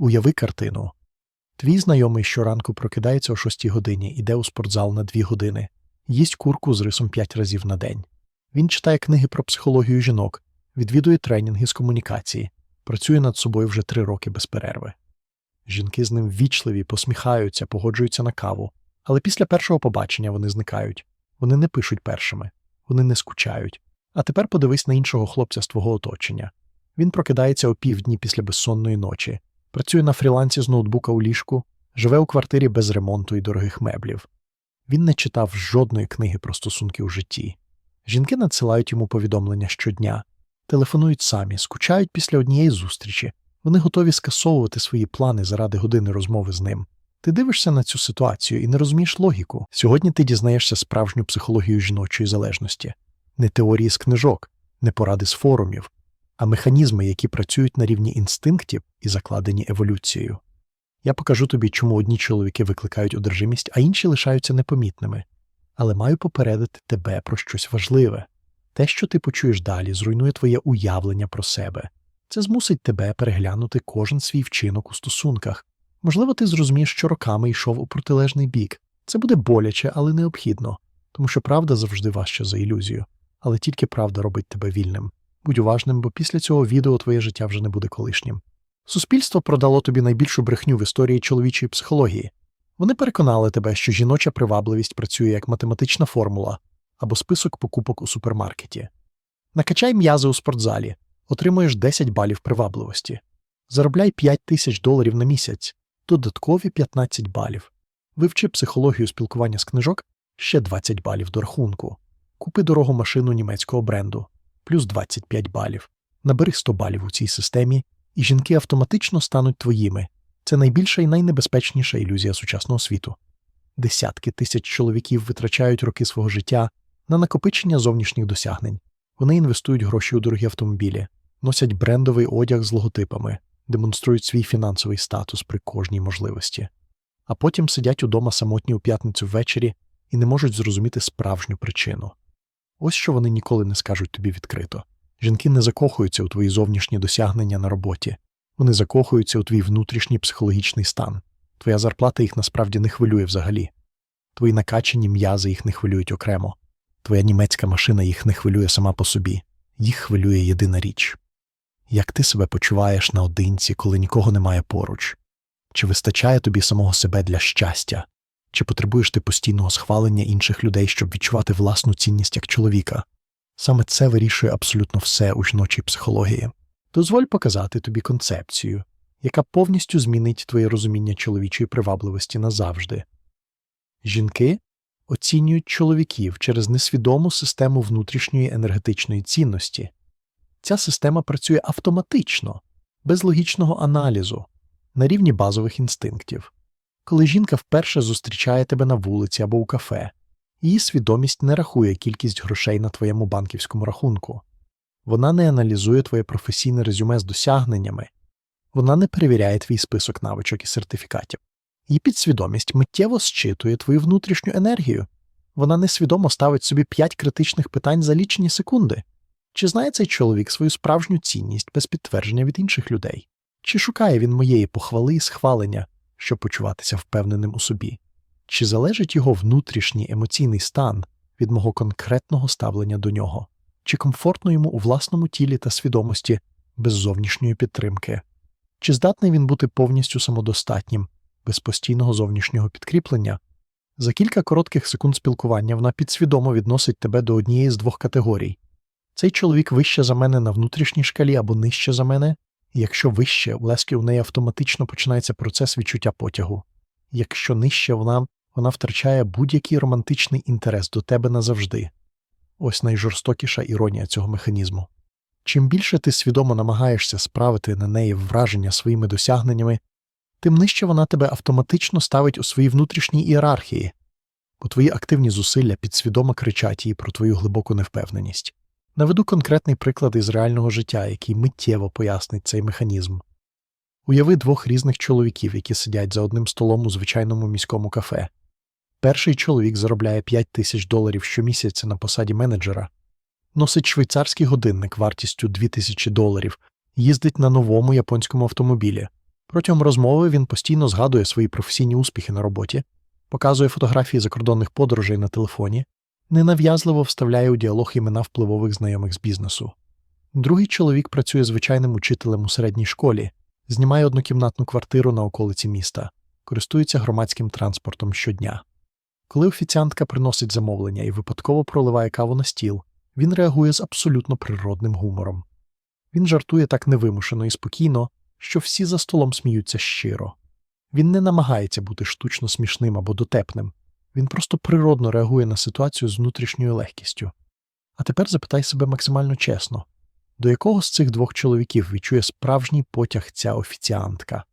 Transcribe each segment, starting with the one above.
Уяви картину. Твій знайомий щоранку прокидається о 6 годині, іде у спортзал на 2 години, їсть курку з рисом 5 разів на день. Він читає книги про психологію жінок, відвідує тренінги з комунікації, працює над собою вже 3 роки без перерви. Жінки з ним ввічливі, посміхаються, погоджуються на каву, але після першого побачення вони зникають. Вони не пишуть першими, вони не скучають. А тепер подивись на іншого хлопця з твого оточення. Він прокидається о півдні після безсонної ночі, працює на фрілансі з ноутбука у ліжку, живе у квартирі без ремонту і дорогих меблів. Він не читав жодної книги про стосунки у житті. Жінки надсилають йому повідомлення щодня, телефонують самі, скучають після однієї зустрічі. Вони готові скасовувати свої плани заради години розмови з ним. Ти дивишся на цю ситуацію і не розумієш логіку. Сьогодні ти дізнаєшся справжню психологію жіночої залежності, не теорії з книжок, не поради з форумів, а механізми, які працюють на рівні інстинктів і закладені еволюцією. Я покажу тобі, чому одні чоловіки викликають одержимість, а інші лишаються непомітними. Але маю попередити тебе про щось важливе. Те, що ти почуєш далі, зруйнує твоє уявлення про себе. Це змусить тебе переглянути кожен свій вчинок у стосунках. Можливо, ти зрозумієш, що роками йшов у протилежний бік. Це буде боляче, але необхідно, тому що правда завжди важча за ілюзію, але тільки правда робить тебе вільним. Будь уважним, бо після цього відео твоє життя вже не буде колишнім. Суспільство продало тобі найбільшу брехню в історії чоловічої психології. Вони переконали тебе, що жіноча привабливість працює як математична формула або список покупок у супермаркеті. Накачай м'язи у спортзалі, отримуєш 10 балів привабливості. Заробляй 5 тисяч доларів на місяць, додаткові 15 балів. Вивчи психологію спілкування з книжок ще 20 балів до рахунку. Купи дорогу машину німецького бренду плюс 25 балів. Набери 100 балів у цій системі, і жінки автоматично стануть твоїми. Це найбільша і найнебезпечніша ілюзія сучасного світу. Десятки тисяч чоловіків витрачають роки свого життя на накопичення зовнішніх досягнень. Вони інвестують гроші у дорогі автомобілі, носять брендовий одяг з логотипами, демонструють свій фінансовий статус при кожній можливості, а потім сидять удома самотні у п'ятницю ввечері і не можуть зрозуміти справжню причину. Ось що вони ніколи не скажуть тобі відкрито. Жінки не закохуються у твої зовнішні досягнення на роботі, вони закохуються у твій внутрішній психологічний стан. Твоя зарплата їх насправді не хвилює взагалі. Твої накачані м'язи їх не хвилюють окремо. Твоя німецька машина їх не хвилює сама по собі, їх хвилює єдина річ. Як ти себе почуваєш наодинці, коли нікого немає поруч? Чи вистачає тобі самого себе для щастя? Чи потребуєш ти постійного схвалення інших людей, щоб відчувати власну цінність як чоловіка? Саме це вирішує абсолютно все у жіночій психології. Дозволь показати тобі концепцію, яка повністю змінить твоє розуміння чоловічої привабливості назавжди. Жінки оцінюють чоловіків через несвідому систему внутрішньої енергетичної цінності. Ця система працює автоматично, без логічного аналізу, на рівні базових інстинктів. Коли жінка вперше зустрічає тебе на вулиці або у кафе, її свідомість не рахує кількість грошей на твоєму банківському рахунку. Вона не аналізує твоє професійне резюме з досягненнями, вона не перевіряє твій список навичок і сертифікатів. Її підсвідомість миттєво зчитує твою внутрішню енергію. Вона несвідомо ставить собі п'ять критичних питань за лічені секунди. Чи знає цей чоловік свою справжню цінність без підтвердження від інших людей? Чи шукає він моєї похвали і схвалення, щоб почуватися впевненим у собі? Чи залежить його внутрішній емоційний стан від мого конкретного ставлення до нього? Чи комфортно йому у власному тілі та свідомості без зовнішньої підтримки? Чи здатний він бути повністю самодостатнім, без постійного зовнішнього підкріплення? За кілька коротких секунд спілкування вона підсвідомо відносить тебе до однієї з двох категорій. Цей чоловік вище за мене на внутрішній шкалі або нижче за мене, якщо вище, у Лескі у неї автоматично починається процес відчуття потягу. Якщо нижче вона, вона втрачає будь-який романтичний інтерес до тебе назавжди. Ось найжорстокіша іронія цього механізму. Чим більше ти свідомо намагаєшся справити на неї враження своїми досягненнями, тим нижче вона тебе автоматично ставить у своїй внутрішній ієрархії, бо твої активні зусилля підсвідомо кричать їй про твою глибоку невпевненість. Наведу конкретний приклад із реального життя, який миттєво пояснить цей механізм. Уяви двох різних чоловіків, які сидять за одним столом у звичайному міському кафе. Перший чоловік заробляє 5 тисяч доларів щомісяця на посаді менеджера, носить швейцарський годинник вартістю 2 тисячі доларів, їздить на новому японському автомобілі, Протягом розмови він постійно згадує свої професійні успіхи на роботі, показує фотографії закордонних подорожей на телефоні, ненав'язливо вставляє у діалог імена впливових знайомих з бізнесу. Другий чоловік працює звичайним учителем у середній школі, знімає однокімнатну квартиру на околиці міста, користується громадським транспортом щодня. Коли офіціантка приносить замовлення і випадково проливає каву на стіл, він реагує з абсолютно природним гумором. Він жартує так невимушено і спокійно, що всі за столом сміються щиро. Він не намагається бути штучно смішним або дотепним, він просто природно реагує на ситуацію з внутрішньою легкістю. А тепер запитай себе максимально чесно до якого з цих двох чоловіків відчує справжній потяг ця офіціантка?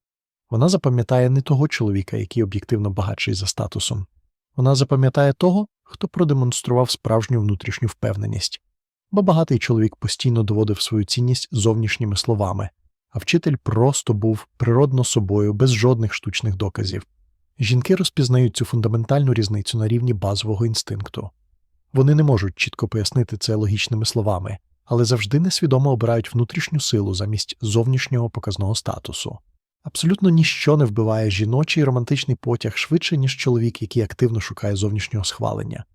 Вона запам'ятає не того чоловіка, який об'єктивно багатший за статусом, вона запам'ятає того, хто продемонстрував справжню внутрішню впевненість, бо багатий чоловік постійно доводив свою цінність зовнішніми словами, а вчитель просто був природно собою без жодних штучних доказів. Жінки розпізнають цю фундаментальну різницю на рівні базового інстинкту. Вони не можуть чітко пояснити це логічними словами, але завжди несвідомо обирають внутрішню силу замість зовнішнього показного статусу. Абсолютно ніщо не вбиває жіночий романтичний потяг швидше, ніж чоловік, який активно шукає зовнішнього схвалення.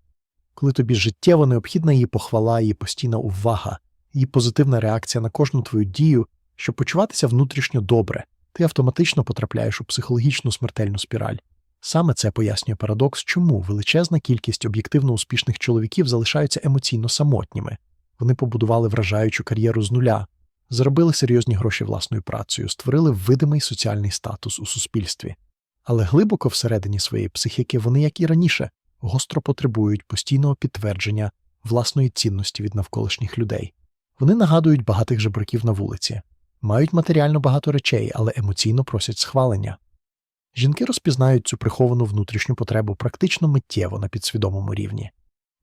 Коли тобі життєво необхідна її похвала, її постійна увага, її позитивна реакція на кожну твою дію, щоб почуватися внутрішньо добре, ти автоматично потрапляєш у психологічну смертельну спіраль. Саме це пояснює парадокс, чому величезна кількість об'єктивно успішних чоловіків залишаються емоційно самотніми. Вони побудували вражаючу кар'єру з нуля, заробили серйозні гроші власною працею, створили видимий соціальний статус у суспільстві. Але глибоко всередині своєї психіки вони, як і раніше, гостро потребують постійного підтвердження власної цінності від навколишніх людей. Вони нагадують багатих жебраків на вулиці, мають матеріально багато речей, але емоційно просять схвалення. Жінки розпізнають цю приховану внутрішню потребу практично миттєво на підсвідомому рівні.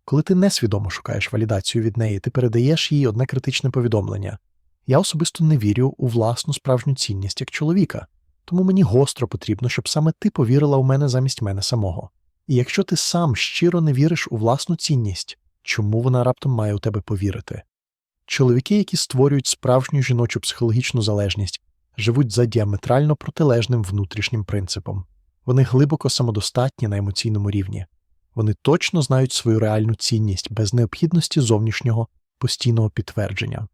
Коли ти несвідомо шукаєш валідацію від неї, ти передаєш їй одне критичне повідомлення. Я особисто не вірю у власну справжню цінність як чоловіка, тому мені гостро потрібно, щоб саме ти повірила у мене замість мене самого. І якщо ти сам щиро не віриш у власну цінність, чому вона раптом має у тебе повірити? Чоловіки, які створюють справжню жіночу психологічну залежність, живуть за діаметрально протилежним внутрішнім принципом. Вони глибоко самодостатні на емоційному рівні. Вони точно знають свою реальну цінність без необхідності зовнішнього постійного підтвердження.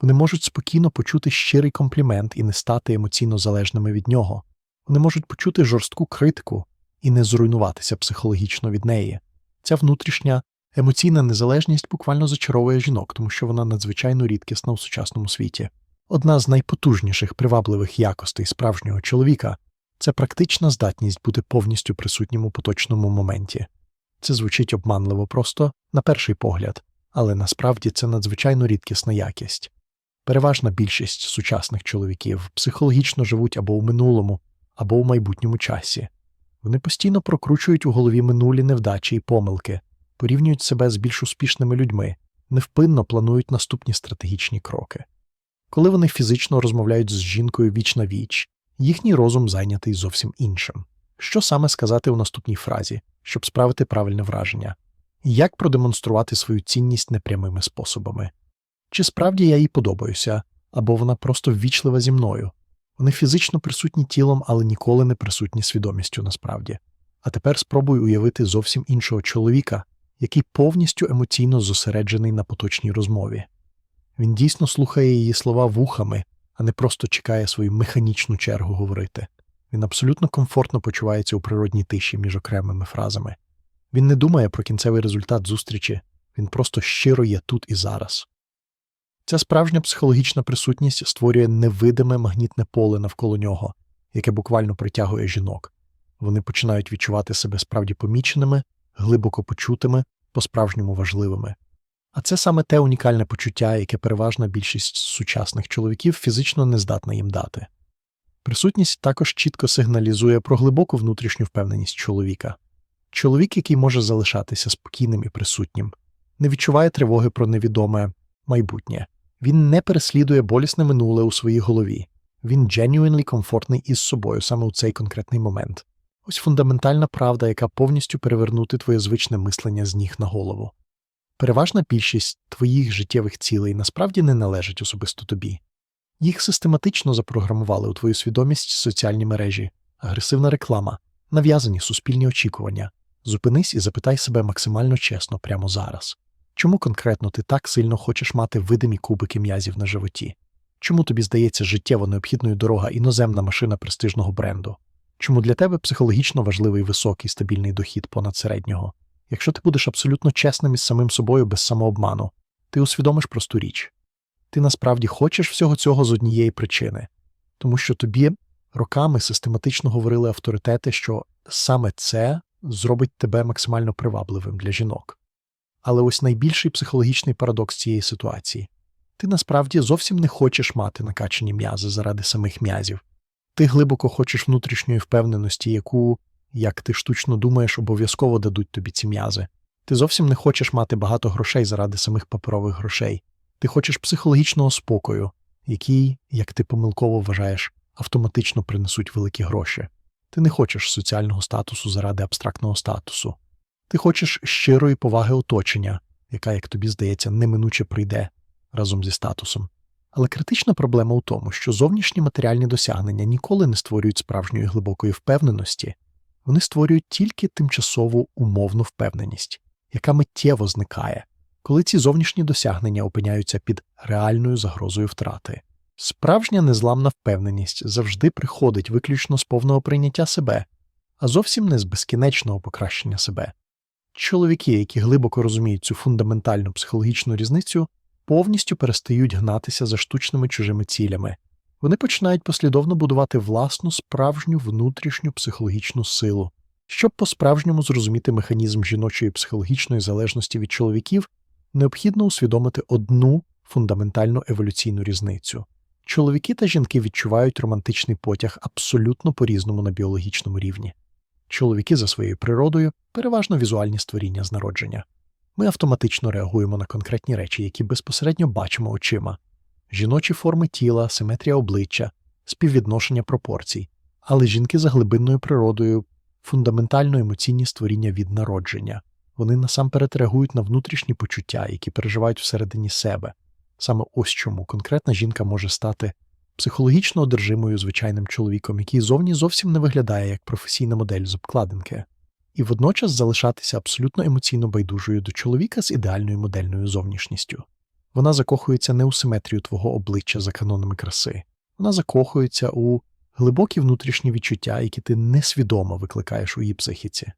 Вони можуть спокійно почути щирий комплімент і не стати емоційно залежними від нього. Вони можуть почути жорстку критику і не зруйнуватися психологічно від неї. Ця внутрішня емоційна незалежність буквально зачаровує жінок, тому що вона надзвичайно рідкісна у сучасному світі. Одна з найпотужніших привабливих якостей справжнього чоловіка це практична здатність бути повністю присутнім у поточному моменті. Це звучить обманливо просто на перший погляд, але насправді це надзвичайно рідкісна якість. Переважна більшість сучасних чоловіків психологічно живуть або у минулому, або у майбутньому часі. Вони постійно прокручують у голові минулі невдачі і помилки, порівнюють себе з більш успішними людьми, невпинно планують наступні стратегічні кроки. Коли вони фізично розмовляють з жінкою віч на віч, їхній розум зайнятий зовсім іншим. Що саме сказати у наступній фразі, щоб справити правильне враження, як продемонструвати свою цінність непрямими способами? Чи справді я їй подобаюся, або вона просто ввічлива зі мною? Вони фізично присутні тілом, але ніколи не присутні свідомістю насправді. А тепер спробуй уявити зовсім іншого чоловіка, який повністю емоційно зосереджений на поточній розмові. Він дійсно слухає її слова вухами, а не просто чекає свою механічну чергу говорити. Він абсолютно комфортно почувається у природній тиші між окремими фразами. Він не думає про кінцевий результат зустрічі, він просто щиро є тут і зараз. Ця справжня психологічна присутність створює невидиме магнітне поле навколо нього, яке буквально притягує жінок. Вони починають відчувати себе справді поміченими, глибоко почутими, по-справжньому важливими. А це саме те унікальне почуття, яке переважна більшість сучасних чоловіків фізично не здатна їм дати. Присутність також чітко сигналізує про глибоку внутрішню впевненість чоловіка. Чоловік, який може залишатися спокійним і присутнім, не відчуває тривоги про невідоме майбутнє, він не переслідує болісне минуле у своїй голові, він genuinely комфортний із собою саме у цей конкретний момент. Ось фундаментальна правда, яка повністю перевернути твоє звичне мислення з ніг на голову. Переважна більшість твоїх життєвих цілей насправді не належить особисто тобі. Їх систематично запрограмували у твою свідомість соціальні мережі, агресивна реклама, нав'язані суспільні очікування. Зупинись і запитай себе максимально чесно прямо зараз. Чому конкретно ти так сильно хочеш мати видимі кубики м'язів на животі? Чому тобі здається життєво необхідною дорога іноземна машина престижного бренду? Чому для тебе психологічно важливий високий стабільний дохід понад середнього? Якщо ти будеш абсолютно чесним із самим собою без самообману, ти усвідомиш просту річ. Ти насправді хочеш всього цього з однієї причини, тому що тобі роками систематично говорили авторитети, що саме це зробить тебе максимально привабливим для жінок. Але ось найбільший психологічний парадокс цієї ситуації ти насправді зовсім не хочеш мати накачані м'язи заради самих м'язів. Ти глибоко хочеш внутрішньої впевненості, яку, як ти штучно думаєш, обов'язково дадуть тобі ці м'язи. Ти зовсім не хочеш мати багато грошей заради самих паперових грошей. Ти хочеш психологічного спокою, який, як ти помилково вважаєш, автоматично принесуть великі гроші. Ти не хочеш соціального статусу заради абстрактного статусу. Ти хочеш щирої поваги оточення, яка, як тобі здається, неминуче прийде разом зі статусом. Але критична проблема у тому, що зовнішні матеріальні досягнення ніколи не створюють справжньої глибокої впевненості, вони створюють тільки тимчасову умовну впевненість, яка миттєво зникає, коли ці зовнішні досягнення опиняються під реальною загрозою втрати. Справжня незламна впевненість завжди приходить виключно з повного прийняття себе, а зовсім не з безкінечного покращення себе. Чоловіки, які глибоко розуміють цю фундаментальну психологічну різницю, повністю перестають гнатися за штучними чужими цілями. Вони починають послідовно будувати власну справжню внутрішню психологічну силу. Щоб по-справжньому зрозуміти механізм жіночої психологічної залежності від чоловіків, необхідно усвідомити одну фундаментальну еволюційну різницю. Чоловіки та жінки відчувають романтичний потяг абсолютно по різному на біологічному рівні. Чоловіки за своєю природою переважно візуальні створіння з народження. Ми автоматично реагуємо на конкретні речі, які безпосередньо бачимо очима жіночі форми тіла, симетрія обличчя, співвідношення пропорцій, але жінки за глибинною природою фундаментально емоційні створіння від народження. Вони насамперед реагують на внутрішні почуття, які переживають всередині себе. Саме ось чому конкретна жінка може стати психологічно одержимою звичайним чоловіком, який зовні зовсім не виглядає як професійна модель з обкладинки, і водночас залишатися абсолютно емоційно байдужою до чоловіка з ідеальною модельною зовнішністю. Вона закохується не у симетрію твого обличчя за канонами краси, вона закохується у глибокі внутрішні відчуття, які ти несвідомо викликаєш у її психіці.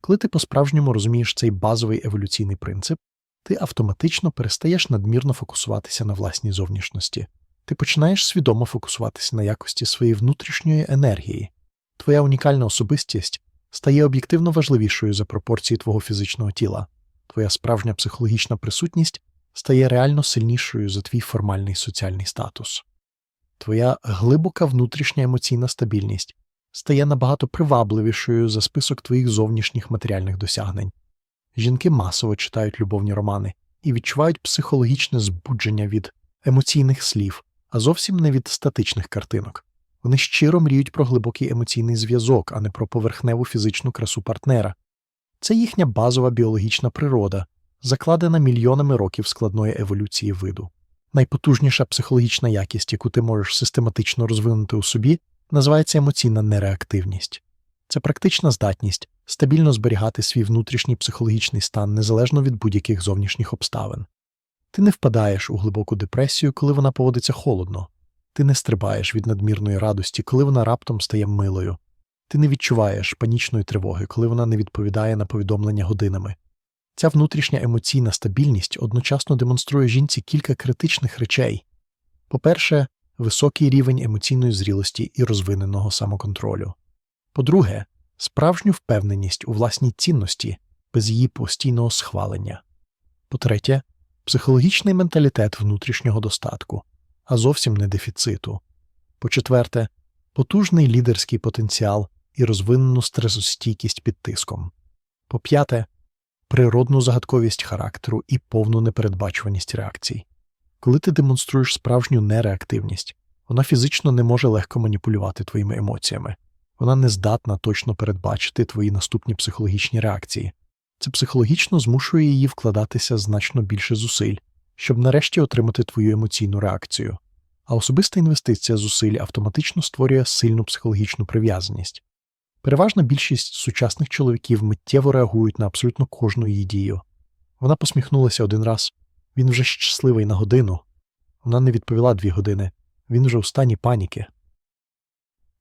Коли ти по-справжньому розумієш цей базовий еволюційний принцип, ти автоматично перестаєш надмірно фокусуватися на власній зовнішності. Ти починаєш свідомо фокусуватися на якості своєї внутрішньої енергії. Твоя унікальна особистість стає об'єктивно важливішою за пропорції твого фізичного тіла. Твоя справжня психологічна присутність стає реально сильнішою за твій формальний соціальний статус. Твоя глибока внутрішня емоційна стабільність стає набагато привабливішою за список твоїх зовнішніх матеріальних досягнень. Жінки масово читають любовні романи і відчувають психологічне збудження від емоційних слів, а зовсім не від статичних картинок. Вони щиро мріють про глибокий емоційний зв'язок, а не про поверхневу фізичну красу партнера. Це їхня базова біологічна природа, закладена мільйонами років складної еволюції виду. Найпотужніша психологічна якість, яку ти можеш систематично розвинути у собі, називається емоційна нереактивність. Це практична здатність стабільно зберігати свій внутрішній психологічний стан незалежно від будь-яких зовнішніх обставин. Ти не впадаєш у глибоку депресію, коли вона поводиться холодно, ти не стрибаєш від надмірної радості, коли вона раптом стає милою, ти не відчуваєш панічної тривоги, коли вона не відповідає на повідомлення годинами. Ця внутрішня емоційна стабільність одночасно демонструє жінці кілька критичних речей по-перше, високий рівень емоційної зрілості і розвиненого самоконтролю. По-друге, справжню впевненість у власній цінності без її постійного схвалення. По-третє, психологічний менталітет внутрішнього достатку, а зовсім не дефіциту. По-четверте, потужний лідерський потенціал і розвинену стресостійкість під тиском. По п'яте, природну загадковість характеру і повну непередбачуваність реакцій. Коли ти демонструєш справжню нереактивність, вона фізично не може легко маніпулювати твоїми емоціями, вона не здатна точно передбачити твої наступні психологічні реакції. Це психологічно змушує її вкладатися значно більше зусиль, щоб нарешті отримати твою емоційну реакцію. а особиста інвестиція зусиль автоматично створює сильну психологічну прив'язаність. Переважна більшість сучасних чоловіків миттєво реагують на абсолютно кожну її дію. Вона посміхнулася один раз, він вже щасливий на годину. Вона не відповіла дві години, він вже у стані паніки.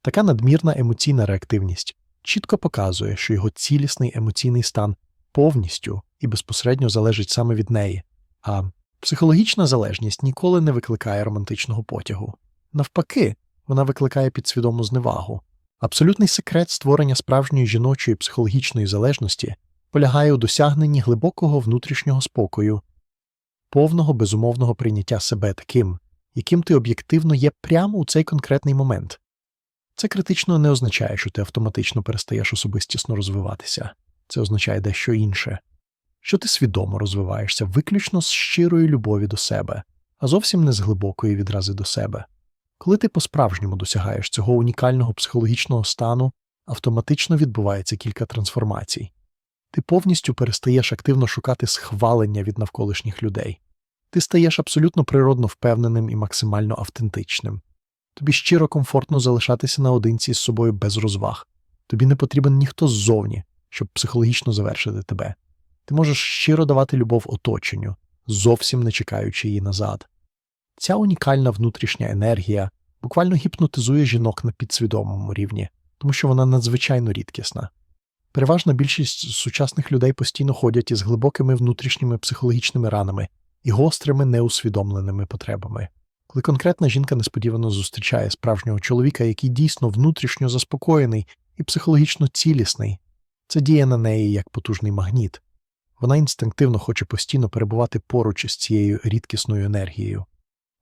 Така надмірна емоційна реактивність чітко показує, що його цілісний емоційний стан повністю і безпосередньо залежить саме від неї, а психологічна залежність ніколи не викликає романтичного потягу. Навпаки, вона викликає підсвідому зневагу. Абсолютний секрет створення справжньої жіночої психологічної залежності полягає у досягненні глибокого внутрішнього спокою, повного безумовного прийняття себе таким, яким ти об'єктивно є прямо у цей конкретний момент. Це критично не означає, що ти автоматично перестаєш особистісно розвиватися. Це означає дещо інше, що ти свідомо розвиваєшся виключно з щирої любові до себе, а зовсім не з глибокої відрази до себе. Коли ти по-справжньому досягаєш цього унікального психологічного стану, автоматично відбувається кілька трансформацій. Ти повністю перестаєш активно шукати схвалення від навколишніх людей. Ти стаєш абсолютно природно впевненим і максимально автентичним. Тобі щиро комфортно залишатися наодинці з собою без розваг. Тобі не потрібен ніхто ззовні, щоб психологічно завершити тебе. Ти можеш щиро давати любов оточенню, зовсім не чекаючи її назад. Ця унікальна внутрішня енергія буквально гіпнотизує жінок на підсвідомому рівні, тому що вона надзвичайно рідкісна. Переважна більшість сучасних людей постійно ходять із глибокими внутрішніми психологічними ранами і гострими неусвідомленими потребами. Коли конкретна жінка несподівано зустрічає справжнього чоловіка, який дійсно внутрішньо заспокоєний і психологічно цілісний, це діє на неї як потужний магніт. Вона інстинктивно хоче постійно перебувати поруч із цією рідкісною енергією.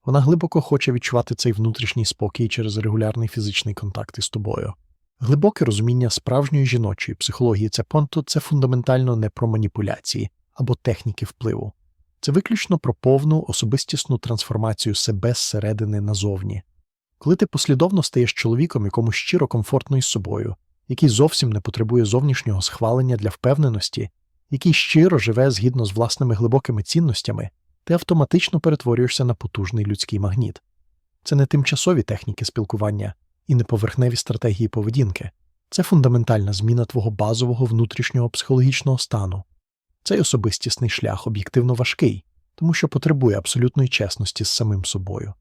Вона глибоко хоче відчувати цей внутрішній спокій через регулярний фізичний контакт із тобою. Глибоке розуміння справжньої жіночої психології це понто це фундаментально не про маніпуляції або техніки впливу. Це виключно про повну особистісну трансформацію себе зсередини назовні. Коли ти послідовно стаєш чоловіком, якому щиро комфортно із собою, який зовсім не потребує зовнішнього схвалення для впевненості, який щиро живе згідно з власними глибокими цінностями, ти автоматично перетворюєшся на потужний людський магніт. Це не тимчасові техніки спілкування і не поверхневі стратегії поведінки, це фундаментальна зміна твого базового внутрішнього психологічного стану. Цей особистісний шлях об'єктивно важкий, тому що потребує абсолютної чесності з самим собою.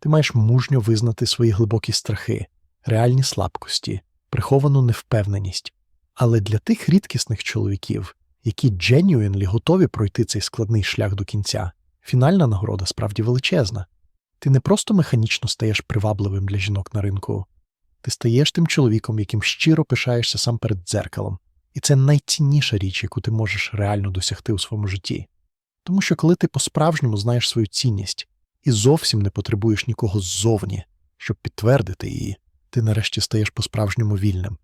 Ти маєш мужньо визнати свої глибокі страхи, реальні слабкості, приховану невпевненість. Але для тих рідкісних чоловіків, які genuinely готові пройти цей складний шлях до кінця, фінальна нагорода справді величезна. Ти не просто механічно стаєш привабливим для жінок на ринку, ти стаєш тим чоловіком, яким щиро пишаєшся сам перед дзеркалом, і це найцінніша річ, яку ти можеш реально досягти у своєму житті. Тому що коли ти по-справжньому знаєш свою цінність і зовсім не потребуєш нікого ззовні, щоб підтвердити її, ти нарешті стаєш по-справжньому вільним.